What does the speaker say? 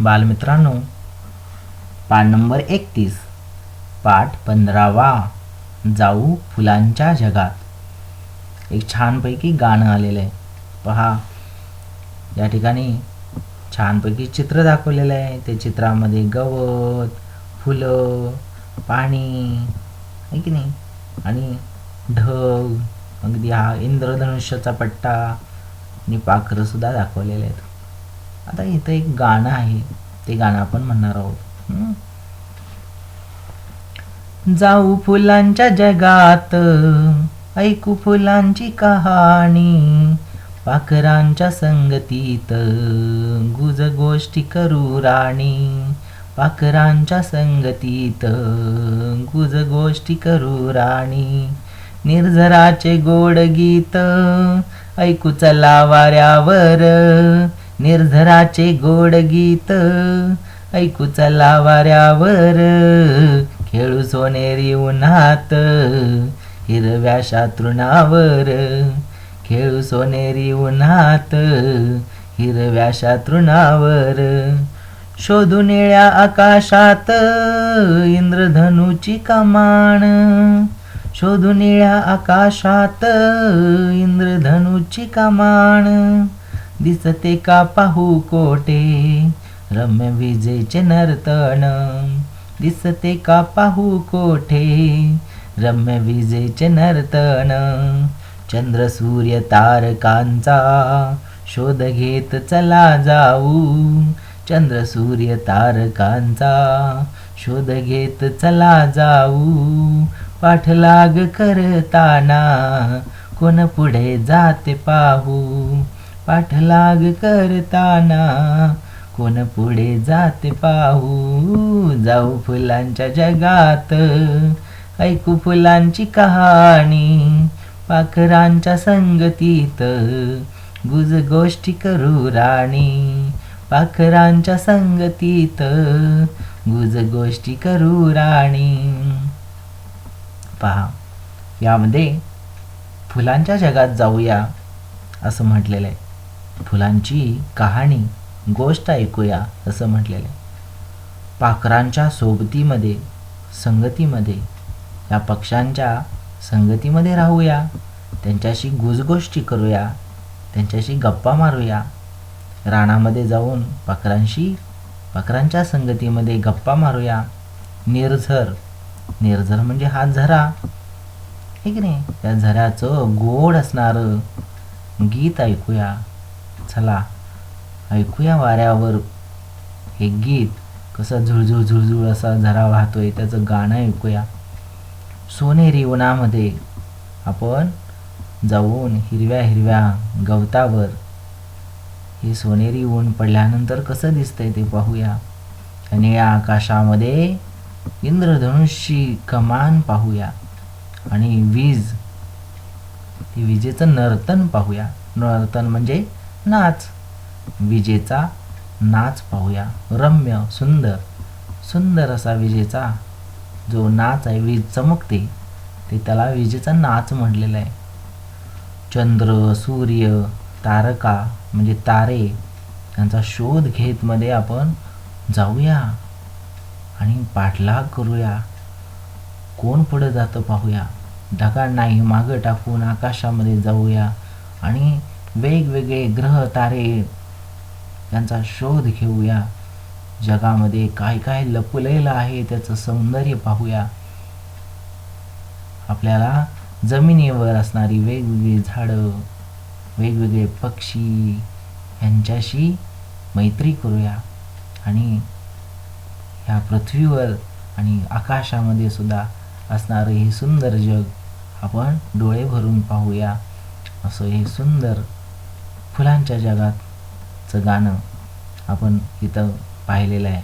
बालमित्रांनो पान नंबर एकतीस पाठ पंधरावा जाऊ फुलांच्या जगात. एक छानपैकी गाणं आलेलं आहे. पहा या ठिकाणी छानपैकी चित्र दाखवलेलं आहे. त्या चित्रामध्ये गवत फुलं पाणी आहे की नाही? आणि ढग अगदी हा इंद्रधनुष्याचा पट्टा आणि पाखरं सुद्धा दाखवलेले आहेत. आता इथं एक गाणं आहे. ते गाणं आपण म्हणणार आहोत. जाऊ फुलांच्या जगात ऐकू फुलांची कहाणी पाखरांच्या संगतीत गुज गोष्टी करू राणी. पाखरांच्या संगतीत गुज गोष्टी करू राणी. निर्झराचे गोड गीत ऐकू चला वाऱ्यावर निर्झराचे गोड गीत. ऐकू चला वाऱ्यावर खेळू सोनेरी उन्हात. हिरव्या शातृणावर खेळू सोनेरी उन्हात. हिरव्या शातृणावर शोधू निळ्या आकाशात इंद्रधनुची कमान शोधू निळ्या आकाशात इंद्रधनुची कमान दिसते का पाहू कोटे रम्य विजेचे नर्तन दिसते का पाहू कोठे? रम्य विजेचे नर्तन चंद्र सूर्य तारकांचा शोध घेत चला जाऊ. चंद्र सूर्य तारकांचा शोध घेत चला जाऊ. पाठलाग करताना कोण पुढे जाते पाहू? पाठलाग करताना. कोण पुढे जाते पाहू? जाऊ फुलांच्या जगात. ऐकू फुलांची कहाणी. पाखरांच्या संगतीत. गुज गोष्टी करू राणी. पाखरांच्या संगतीत. गुज गोष्टी करू राणी. पहा यामध्ये फुलांच्या जगात जाऊया असं म्हटलेलं आहे. फुलांची कहाणी गोष्ट ऐकूया असं म्हटलेलं आहे. पाखरांच्या सोबतीमध्ये संगतीमध्ये या पक्ष्यांच्या संगतीमध्ये राहूया त्यांच्याशी गुजगोष्टी करूया त्यांच्याशी गप्पा मारूया रानामध्ये जाऊन पाखरांशी पाखरांच्या संगतीमध्ये गप्पा मारूया. निर्झर निर्झर म्हणजे हा झरा. हे की नाही? त्या झऱ्याचं गोड असणारं गीत ऐकूया. चला. ऐकूया वाऱ्यावर. हे गीत कसं झुळझुळ झुळझुळ असा झरा वाहतोय त्याचं गाणं ऐकूया. सोनेरी उन्हामध्ये आपण जाऊन हिरव्या हिरव्या गवतावर हे सोनेरी ऊन पडल्यानंतर कसं दिसतंय ते पाहूया. आणि या आकाशामध्ये इंद्रधनुषी कमान पाहूया. आणि वीज ते विजेचं नर्तन पाहूया. नर्तन म्हणजे नाच. विजेचा नाच पाहूया. रम्य सुंदर. सुंदर असा विजेचा जो नाच आहे वीज चमकते ते त्याला विजेचा नाच म्हटलेला आहे. चंद्र सूर्य तारका म्हणजे तारे यांचा शोध घेत मध्ये आपण जाऊया आणि पाठलाग करूया. कोण पुढे जातं पाहूया. ढगाळ नाही मागं टाकून आकाशामध्ये जाऊया आणि वेगवेगळे ग्रह तारे यांचा शोध घेऊया. जगामध्ये काय काय लपलेलं आहे त्याचं सौंदर्य पाहूया. आपल्याला जमिनीवर असणारी वेगवेगळी झाडं वेगवेगळे पक्षी यांच्याशी मैत्री करूया. आणि ह्या पृथ्वीवर आणि आकाशामध्ये सुद्धा असणारं हे सुंदर जग आपण डोळे भरून पाहूया. असं हे सुंदर फुलांच्या जगातचं गाणं आपण इथं पाहिलेलं आहे.